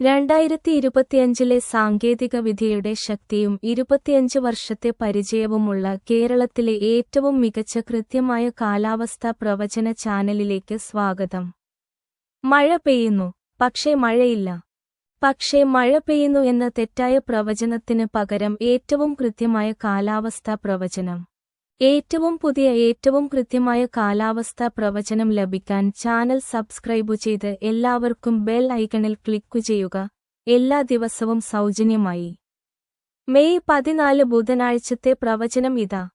രണ്ടായിരത്തി ഇരുപത്തിയഞ്ചിലെ സാങ്കേതിക വിദ്യയുടെ ശക്തിയും ഇരുപത്തിയഞ്ച് വർഷത്തെ പരിചയവുമുള്ള കേരളത്തിലെ ഏറ്റവും മികച്ച കൃത്യമായ കാലാവസ്ഥാ പ്രവചന ചാനലിലേക്ക് സ്വാഗതം. മഴ പെയ്യുന്നു. പക്ഷേ മഴയില്ല. പക്ഷേ മഴ പെയ്യുന്നു എന്ന തെറ്റായ പ്രവചനത്തിന് പകരം ഏറ്റവും കൃത്യമായ കാലാവസ്ഥാ പ്രവചനം. ഏറ്റവും പുതിയ ഏറ്റവും കൃത്യമായ കാലാവസ്ഥാ പ്രവചനം ലഭിക്കാൻ ചാനൽ സബ്സ്ക്രൈബു ചെയ്ത് എല്ലാവർക്കും ബെൽ ഐക്കണിൽ ക്ലിക്കു ചെയ്യുക. എല്ലാ ദിവസവും സൗജന്യമായി. മെയ് പതിനാല് ബുധനാഴ്ചത്തെ പ്രവചനം ഇതാ.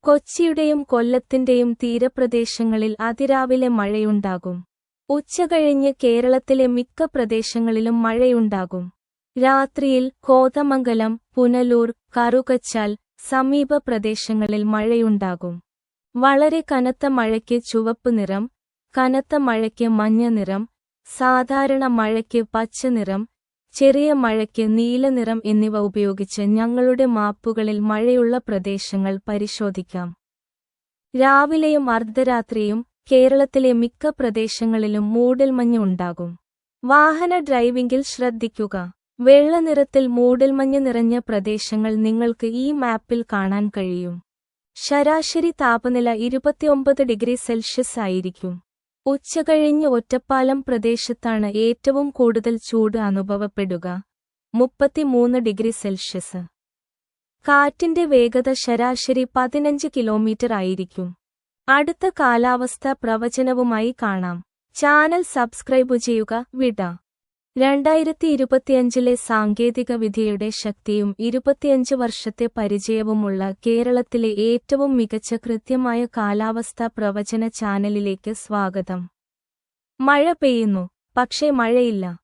കൊച്ചിയുടെയും കൊല്ലത്തിന്റെയും തീരപ്രദേശങ്ങളിൽ അതിരാവിലെ മഴയുണ്ടാകും. ഉച്ചകഴിഞ്ഞ് കേരളത്തിലെ മിക്ക പ്രദേശങ്ങളിലും മഴയുണ്ടാകും. രാത്രിയിൽ കോതമംഗലം പുനലൂർ കറുകച്ചാൽ സമീപ പ്രദേശങ്ങളിൽ മഴയുണ്ടാകും. വളരെ കനത്ത മഴയ്ക്ക് ചുവപ്പ് നിറം കനത്ത മഴയ്ക്ക് മഞ്ഞ നിറം സാധാരണ മഴയ്ക്ക് പച്ച നിറം ചെറിയ മഴയ്ക്ക് നീല നിറം എന്നിവ ഉപയോഗിച്ച് ഞങ്ങളുടെ മാപ്പുകളിൽ മഴയുള്ള പ്രദേശങ്ങൾ പരിശോധിക്കാം. രാവിലെയും അർദ്ധരാത്രിയും കേരളത്തിലെ മിക്ക പ്രദേശങ്ങളിലും മൂടൽമഞ്ഞ് ഉണ്ടാകും. വാഹന ഡ്രൈവിംഗിൽ ശ്രദ്ധിക്കുക. വെള്ള നിറത്തിൽ മൂടൽമഞ്ഞ് നിറഞ്ഞ പ്രദേശങ്ങൾ നിങ്ങൾക്ക് ഈ മാപ്പിൽ കാണാൻ കഴിയും. ശരാശരി താപനില ഇരുപത്തിയൊമ്പത് ഡിഗ്രി സെൽഷ്യസ് ആയിരിക്കും. ഉച്ചകഴിഞ്ഞ് ഒറ്റപ്പാലം പ്രദേശത്താണ് ഏറ്റവും കൂടുതൽ ചൂട് അനുഭവപ്പെടുക. മുപ്പത്തിമൂന്ന് ഡിഗ്രി സെൽഷ്യസ്. കാറ്റിന്റെ വേഗത ശരാശരി പതിനഞ്ച് കിലോമീറ്റർ ആയിരിക്കും. അടുത്ത കാലാവസ്ഥ പ്രവചനവുമായി കാണാം. ചാനൽ സബ്സ്ക്രൈബ് ചെയ്യുക. വിട. രണ്ടായിരത്തി ഇരുപത്തിയഞ്ചിലെ സാങ്കേതിക വിദ്യയുടെ ശക്തിയും ഇരുപത്തിയഞ്ച് വർഷത്തെ പരിചയവുമുള്ള കേരളത്തിലെ ഏറ്റവും മികച്ച കൃത്യമായ കാലാവസ്ഥാ പ്രവചന ചാനലിലേക്ക് സ്വാഗതം. മഴ പെയ്യുന്നു. പക്ഷേ മഴയില്ല.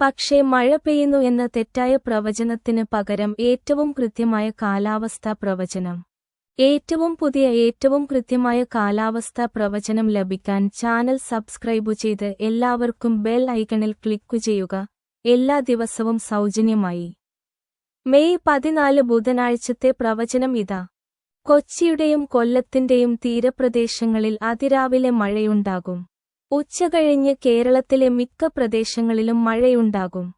പക്ഷേ മഴ പെയ്യുന്നു എന്ന തെറ്റായ പ്രവചനത്തിന് പകരം ഏറ്റവും കൃത്യമായ കാലാവസ്ഥാ പ്രവചനം. ഏറ്റവും പുതിയ ഏറ്റവും കൃത്യമായ കാലാവസ്ഥാ പ്രവചനം ലഭിക്കാൻ ചാനൽ സബ്സ്ക്രൈബു ചെയ്ത് എല്ലാവർക്കും ബെൽ ഐക്കണിൽ ക്ലിക്കു ചെയ്യുക. എല്ലാ ദിവസവും സൗജന്യമായി. മെയ് പതിനാല് ബുധനാഴ്ചത്തെ പ്രവചനം ഇതാ. കൊച്ചിയുടെയും കൊല്ലത്തിന്റെയും തീരപ്രദേശങ്ങളിൽ അതിരാവിലെ മഴയുണ്ടാകും. ഉച്ചകഴിഞ്ഞ് കേരളത്തിലെ മിക്ക പ്രദേശങ്ങളിലും മഴയുണ്ടാകും.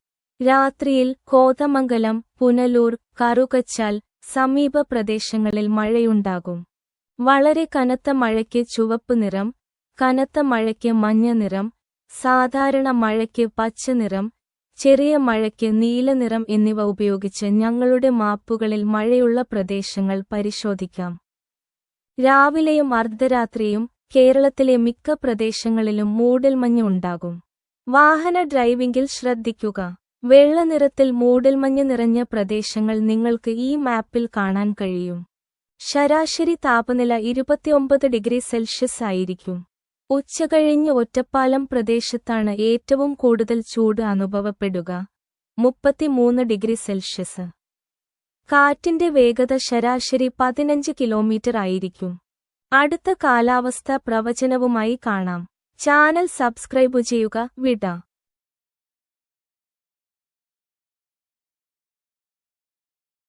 രാത്രിയിൽ കോതമംഗലം പുനലൂർ കറുകച്ചാൽ സമീപ പ്രദേശങ്ങളിൽ മഴയുണ്ടാകും. വളരെ കനത്ത മഴയ്ക്ക് ചുവപ്പ് നിറം കനത്ത മഴയ്ക്ക് മഞ്ഞ നിറം സാധാരണ മഴയ്ക്ക് പച്ച നിറം ചെറിയ മഴയ്ക്ക് നീല നിറം എന്നിവ ഉപയോഗിച്ച് ഞങ്ങളുടെ മാപ്പുകളിൽ മഴയുള്ള പ്രദേശങ്ങൾ പരിശോധിക്കാം. രാവിലെയും അർദ്ധരാത്രിയും കേരളത്തിലെ മിക്ക പ്രദേശങ്ങളിലും മൂടൽമഞ്ഞ് ഉണ്ടാകും. വാഹന ഡ്രൈവിംഗിൽ ശ്രദ്ധിക്കുക. വെള്ള നിറത്തിൽ മൂടൽമഞ്ഞ് നിറഞ്ഞ പ്രദേശങ്ങൾ നിങ്ങൾക്ക് ഈ മാപ്പിൽ കാണാൻ കഴിയും. ശരാശരി താപനില ഇരുപത്തിയൊമ്പത് ഡിഗ്രി സെൽഷ്യസ് ആയിരിക്കും. ഉച്ചകഴിഞ്ഞ് ഒറ്റപ്പാലം പ്രദേശത്താണ് ഏറ്റവും കൂടുതൽ ചൂട് അനുഭവപ്പെടുക. മുപ്പത്തിമൂന്ന് ഡിഗ്രി സെൽഷ്യസ്. കാറ്റിന്റെ വേഗത ശരാശരി പതിനഞ്ച് കിലോമീറ്റർ ആയിരിക്കും. അടുത്ത കാലാവസ്ഥ പ്രവചനവുമായി കാണാം. ചാനൽ സബ്സ്ക്രൈബ് ചെയ്യുക. വിട.